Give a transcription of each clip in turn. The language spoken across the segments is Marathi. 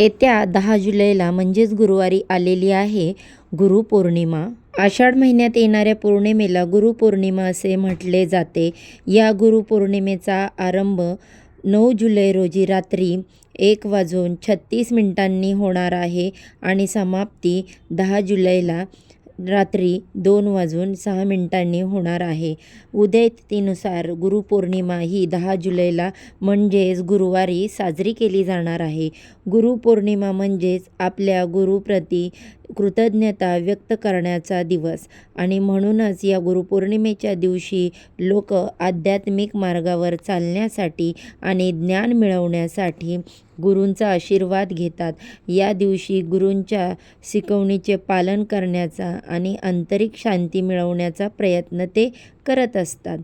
येत्या दहा जुलैला म्हणजेच गुरुवारी आलेली आहे गुरुपौर्णिमा. आषाढ महिन्यात येणाऱ्या पौर्णिमेला गुरुपौर्णिमा असे म्हटले जाते. या गुरुपौर्णिमेचा आरंभ नऊ जुलै रोजी रात्री एक वाजून छत्तीस मिनिटांनी होणार आहे आणि समाप्ती दहा जुलैला रात्री दोन वाजून सहा मिनिटांनी होणार आहे. उदयतीनुसार गुरुपौर्णिमा ही दहा जुलैला म्हणजेच गुरुवारी साजरी केली जाणार आहे. गुरुपौर्णिमा म्हणजेच आपल्या गुरुप्रती कृतज्ञता व्यक्त करण्याचा दिवस. आणि म्हणूनच या गुरुपौर्णिमेच्या दिवशी लोक आध्यात्मिक मार्गावर चालण्यासाठी आणि ज्ञान मिळवण्यासाठी गुरूंचा आशीर्वाद घेतात. या दिवशी गुरूंच्या शिकवणीचे पालन करण्याचा आणि आंतरिक शांती मिळवण्याचा प्रयत्न ते करत असतात.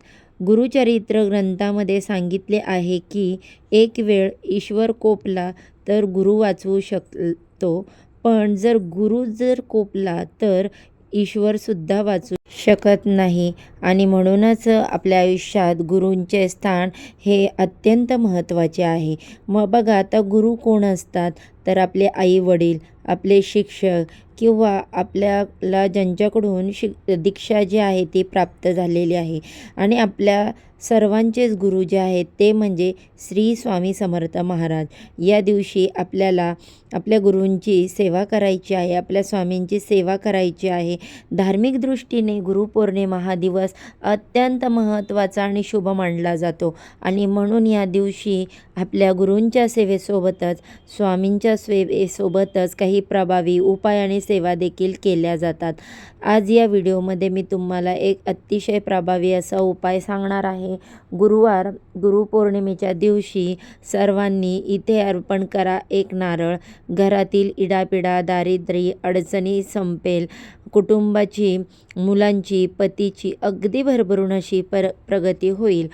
गुरुचरित्र ग्रंथामध्ये सांगितले आहे की एक वेळ ईश्वर कोपला तर गुरु वाचवू शकतो. पण जर गुरु जर कोपला तर ईश्वरसुद्धा वाचू शकत नाही. आणि म्हणूनच आपल्या आयुष्यात गुरूंचे स्थान हे अत्यंत महत्त्वाचे आहे. मग बघा आता गुरु कोण असतात? तर आपले आई वडील आपले शिक्षक किंवा आपल्याला ज्यांच्याकडून शिक दीक्षा जी आहे ती प्राप्त झालेली आहे. आणि आपल्या सर्वांचेच गुरु जे आहेत ते म्हणजे श्री स्वामी समर्थ महाराज. या दिवशी आपल्याला आपल्या गुरूंची सेवा करायची आहे आपल्या स्वामींची सेवा करायची आहे. धार्मिक दृष्टीने गुरुपौर्णिमा हा दिवस अत्यंत महत्त्वाचा आणि शुभ मानला जातो. आणि म्हणून या दिवशी आपल्या गुरूंच्या सेवेसोबतच स्वामींच्या सेवेसोबतच काही प्रभावी उपाय आणि सेवा देखील केल्या जातात. आज या व्हिडिओमध्ये मी तुम्हाला एक अतिशय प्रभावी असा उपाय सांगणार आहे. गुरुवार गुरुपौर्णिमेच्या दिवशी सर्वांनी इथे अर्पण करा एक नारळ. घरातील इडापिडा दारिद्र्य अडचणी संपेल. कुटुंबाची मुलांची पतीची अगदी भरभरून अशी पर प्रगती होईल.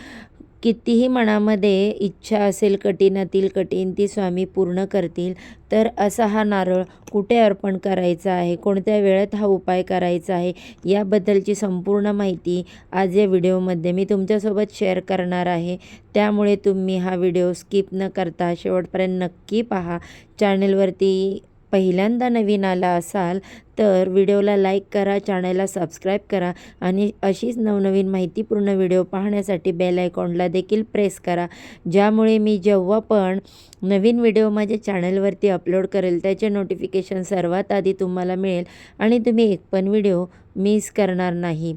कितीही मनामध्ये इच्छा असेल कठीणातील कठीण ती स्वामी पूर्ण करतील तर असा हा नारळ कुठे अर्पण करायचा आहे? कोणत्या वेळेत हा उपाय करायचा आहे? याबद्दलची संपूर्ण माहिती आज या व्हिडिओमध्ये मी तुमच्यासोबत शेअर करणार आहे. त्यामुळे तुम्ही हा व्हिडिओ स्किप न करता शेवटपर्यंत नक्की पहा. चॅनलवरती पहिल्यांदा नवीन आला असाल तर व्हिडिओला लाईक करा चॅनलला सबस्क्राईब करा आणि अशीच नवनवीन माहितीपूर्ण व्हिडिओ पाहण्यासाठी बेल आयकॉनला देखील प्रेस करा. ज्यामुळे मी जेव्हा पण नवीन व्हिडिओ माझ्या चॅनलवरती अपलोड करेल त्याचे नोटिफिकेशन सर्वात आधी तुम्हाला मिळेल आणि तुम्ही एक पण व्हिडिओ मिस करणार नाही.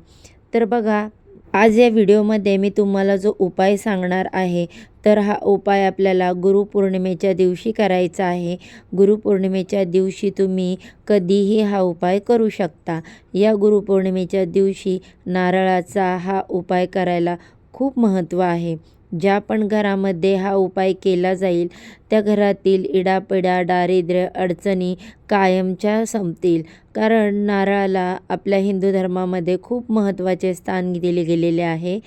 तर बघा आज या व्हिडिओमध्ये मी तुम्हाला जो उपाय सांगणार आहे तर हा उपाय आपल्याला गुरुपौर्णिमेच्या दिवशी करायचा आहे. गुरुपौर्णिमेच्या दिवशी तुम्ही कधीही हा उपाय करू शकता. या गुरुपौर्णिमेच्या दिवशी नारळाचा हा उपाय करायला खूप महत्त्व आहे. ज्या पण घरामध्ये हा उपाय केला जाईल त्या घरातील इडापिडा दारिद्र्य अडचणी कायमच्या संपतील. कारण नारळाला आपल्या हिंदू धर्मामध्ये खूप महत्त्वाचे स्थान दिले गेलेले आहे.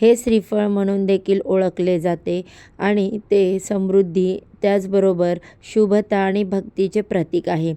हे श्रीफळ म्हणून देखील ओळखले जाते आणि ते समृद्धी त्याचबरोबर शुभता आणि भक्तीचे प्रतीक आहे.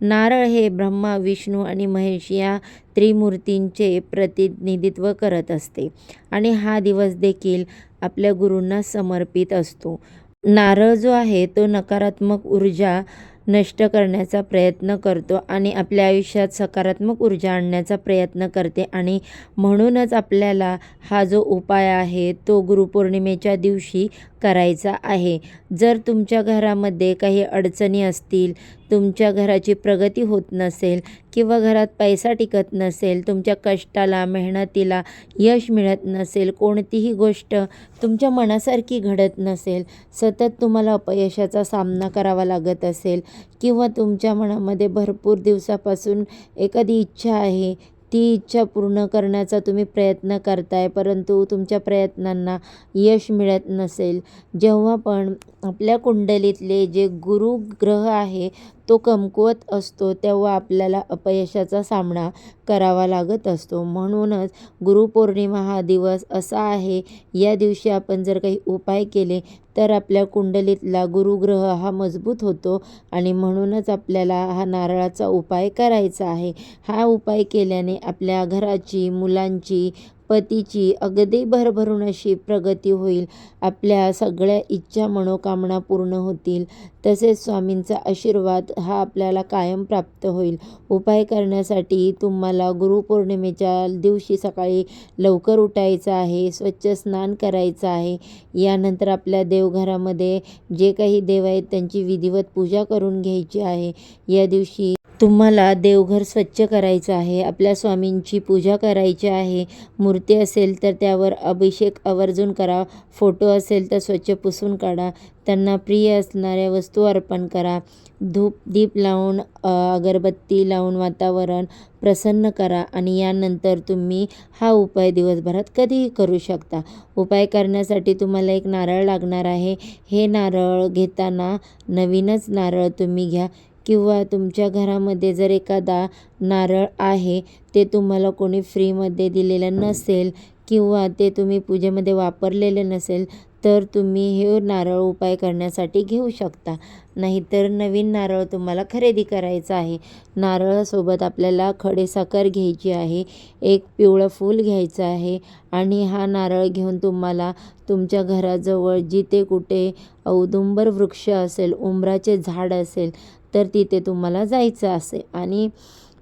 नारळ हे ब्रह्मा विष्णू आणि महेश या त्रिमूर्तींचे प्रतिनिधित्व करत असते आणि हा दिवस देखील आपल्या गुरूंना समर्पित असतो. नारळ जो आहे तो नकारात्मक ऊर्जा नष्ट करण्याचा प्रयत्न करतो आणि आपल्या आयुष्यात सकारात्मक ऊर्जा आणण्याचा प्रयत्न करते आणि म्हणूनच आपल्याला हा जो उपाय आहे तो गुरुपौर्णिमेच्या दिवशी करायचा आहे. जर तुमच्या घरामध्ये काही अडचणी असतील तुमच्या घराची प्रगती होत नसेल किंवा घरात पैसा टिकत नसेल तुमच्या कष्टाला मेहनतीला यश मिळत नसेल कोणतीही गोष्ट तुमच्या मनासारखी घडत नसेल सतत तुम्हाला अपयशाचा सामना करावा लागत असेल किंवा तुमच्या मनामध्ये भरपूर दिवसापासून एखादी इच्छा आहे ती इच्छा पूर्ण करण्याचा तुम्ही प्रयत्न करताय परंतु तुमच्या प्रयत्नांना यश मिळत नसेल जेव्हा पण आपल्या कुंडलीतले जे गुरु ग्रह आहे तो कमकुवत असतो तेव्हा आपल्याला अपयशाचा सामना करावा लागत असतो. म्हणूनच गुरुपौर्णिमा हा दिवस असा आहे या दिवशी आपण जर काही उपाय केले तर आपल्या कुंडलीतला गुरुग्रह हा मजबूत होतो आणि म्हणूनच आपल्याला हा नारळाचा उपाय करायचा आहे. हा उपाय केल्याने आपल्या घराची मुलांची पतीची अगदी भरभरून अशी प्रगती होईल. आपल्या सगळ्या इच्छा मनोकामना पूर्ण होतील. तसेच स्वामींचा आशीर्वाद हा आपल्याला कायम प्राप्त होईल. उपाय करण्यासाठी तुम्हाला गुरुपौर्णिमेच्या दिवशी सकाळी लवकर उठायचं आहे स्वच्छ स्नान करायचं आहे. यानंतर आपल्या देवघरामध्ये जे काही देव आहेत त्यांची विधिवत पूजा करून घ्यायची आहे. या दिवशी तुम्हाला देवघर स्वच्छ करायचं आहे आपल्या स्वामींची पूजा करायची आहे मूर्ती असेल तर त्यावर अभिषेक आवर्जून करा फोटो असेल तर स्वच्छ पुसून काढा त्यांना प्रिय असणाऱ्या वस्तू अर्पण करा धूप दीप लावून अगरबत्ती लावून वातावरण प्रसन्न करा आणि यानंतर तुम्ही हा उपाय दिवसभरात कधीही करू शकता. उपाय करण्यासाठी तुम्हाला एक नारळ लागणार आहे. हे नारळ घेताना नवीनच नारळ तुम्ही घ्या. किंवा तुमच्या घरामध्ये जर एखादा नारळ आहे ते तुम्हाला कोणी फ्रीमध्ये दिलेलं नसेल किंवा ते तुम्ही पूजेमध्ये वापरलेले नसेल तर तुम्ही हे नारळ उपाय करण्यासाठी घेऊ शकता. नाहीतर नवीन नारळ तुम्हाला खरेदी करायचं आहे. नारळासोबत आपल्याला खडेसाखर घ्यायची आहे एक पिवळं फूल घ्यायचं आहे आणि हा नारळ घेऊन तुम्हाला तुमच्या घराजवळ जिथे कुठे औदुंबर वृक्ष असेल उंबराचे झाड असेल तर तिथे तुम्हाला जायचं असेल आणि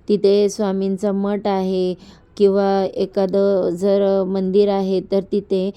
तिथे स्वामींचा मठ आहे किंवा एखादं जर मंदिर आहे तर तिथे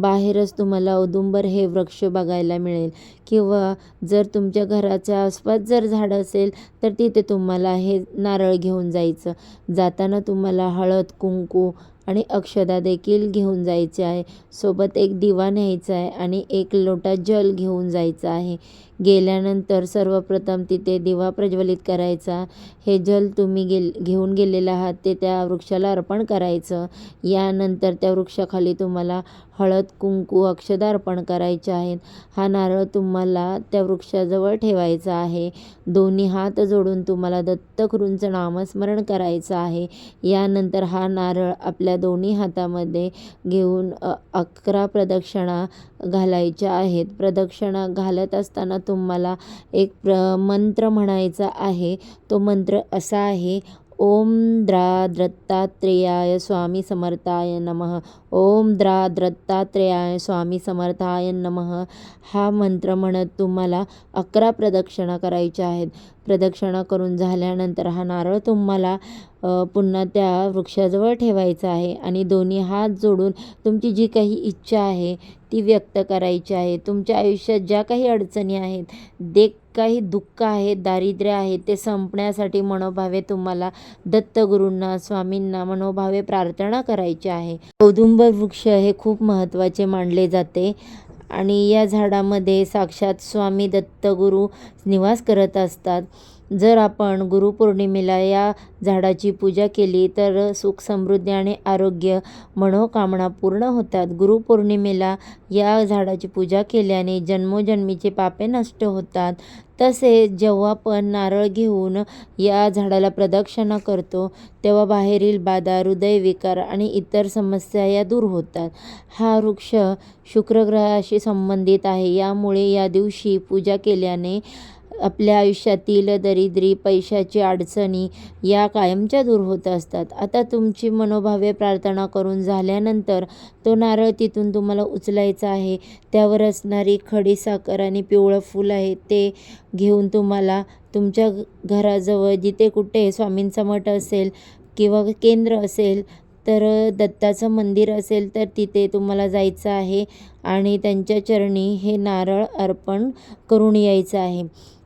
बाहेरच तुम्हाला औदुंबर हे वृक्ष बघायला मिळेल. किंवा जर तुमच्या घराच्या आसपास जर झाडं असेल तर तिथे तुम्हाला हे नारळ घेऊन जायचं. जाताना तुम्हाला हळद कुंकू आणि अक्षदा देखील घेऊन जायचे आहे. सोबत एक दिवा न्यायचा आहे आणि एक लोटा जल घेऊन जायचं आहे. गेल्यानंतर सर्वप्रथम तिथे दिवा प्रज्वलित करायचा. हे जल तुम्ही गेल घेऊन गेलेलं आहात ते त्या वृक्षाला अर्पण करायचं. यानंतर त्या वृक्षाखाली तुम्हाला हळद कुंकू अक्षदा अर्पण करायचे आहेत. हा नारळ तुम्हाला त्या वृक्षाजवळ ठेवायचा आहे. दोन्ही हात जोडून तुम्हाला दत्तगुरूंचं नामस्मरण करायचं आहे. यानंतर हा नारळ आपल्या दोन्ही हातामध्ये घेऊन अकरा प्रदक्षिणा घालायच्या आहेत. प्रदक्षिणा घालत असताना तुम्हाला एक प्र मंत्र म्हणायचा आहे. तो मंत्र असा आहे ओम द्रा दत्तात्रेयाय स्वामी समर्थाय नमः। ओम द्रा दत्तात्रेयाय स्वामी समर्थाय नमः। हा मंत्र म्हणत तुम्हाला अकरा प्रदक्षिणा करायच्या आहेत. प्रदक्षिणा करून झाल्यानंतर हा नारळ तुम्हाला पुन्हा त्या वृक्षाजवळ ठेवायचा आहे आणि दोन्ही हात जोडून तुमची जी काही इच्छा आहे ती व्यक्त करायची आहे. तुमच्या आयुष्यात ज्या काही अडचणी आहेत देख काही दुःख आहे दारिद्र्य आहे ते संपण्यासाठी मनोभावे तुम्हाला दत्तगुरूंना स्वामींना मनोभावे प्रार्थना करायची आहे. औदुंबर वृक्ष हे खूप महत्त्वाचे मानले जाते आणि या झाडामध्ये साक्षात स्वामी दत्तगुरू निवास करत असतात. जर आपण गुरुपौर्णिमेला या झाडाची पूजा केली तर सुख समृद्धी आणि आरोग्य मनोकामना पूर्ण होतात. गुरुपौर्णिमेला या झाडाची पूजा केल्याने जन्मोजन्मीचे पापे नष्ट होतात. तसेच जेव्हा पण नारळ घेऊन या झाडाला प्रदक्षिणा करतो तेव्हा बाहेरील बाधा हृदयविकार आणि इतर समस्या या दूर होतात. हा वृक्ष शुक्रग्रहाशी संबंधित आहे. यामुळे या दिवशी पूजा केल्याने आपल्या आयुष्यातील दरिद्री पैशाची अडचणी या कायमच्या दूर होत असतात. आता तुमची मनोभावे प्रार्थना करून झाल्यानंतर तो नारळ तिथून तुम्हाला उचलायचा आहे. त्यावर असणारी खडी साखर आणि पिवळं फूल आहे ते घेऊन तुम्हाला तुमच्या घराजवळ जिथे कुठे स्वामींचा मठ असेल किंवा केंद्र असेल तर दत्ताचं मंदिर असेल तर तिथे तुम्हाला जायचं आहे आणि त्यांच्या चरणी हे नारळ अर्पण करून यायचं आहे.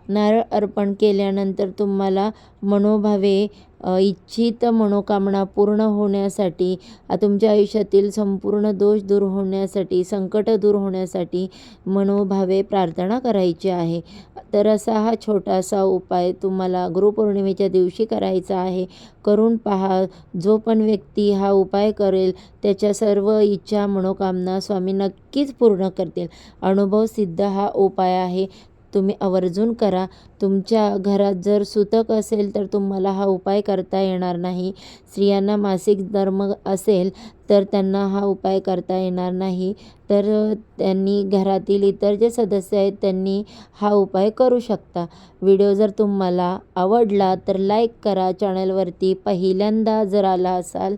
नारळ अर्पण केल्यानंतर तुम्हाला मनोभावे इच्छित मनोकामना पूर्ण होण्यासाठी तुमच्या आयुष्यातील संपूर्ण दोष दूर होण्यासाठी संकट दूर होण्यासाठी मनोभावे प्रार्थना करायची आहे. तर असा हा छोटासा उपाय तुम्हाला गुरुपौर्णिमेच्या दिवशी करायचा आहे. करून पहा जो पण व्यक्ती हा उपाय करेल त्याच्या सर्व इच्छा मनोकामना स्वामी नक्कीच पूर्ण करतील. अनुभव सिद्ध हा उपाय आहे. तुम्ही आवर्जून करा. तुमच्या घरात जर सुतक असेल तर तुम्हाला हा उपाय करता येणार नाही. स्त्रियांना मासिक धर्म असेल तर त्यांना हा उपाय करता येणार नाही. तर त्यांनी घरातील इतर जे सदस्य आहेत त्यांनी हा उपाय करू शकता. व्हिडिओ जर तुम्हाला आवडला तर लाईक करा. चॅनलवरती पहिल्यांदा जर आला असाल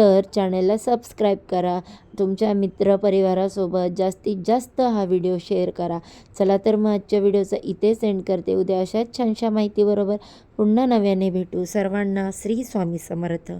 तर चॅनलला सबस्क्राईब करा. तुमच्या मित्रपरिवारासोबत जास्तीत जास्त हा व्हिडिओ शेअर करा. चला तर मग आजच्या व्हिडिओचा इथे सेंड करते. उद्या अशाच छानशा माहितीबरोबर पुन्हा नव्याने भेटू. सर्वांना श्री स्वामी समर्थ.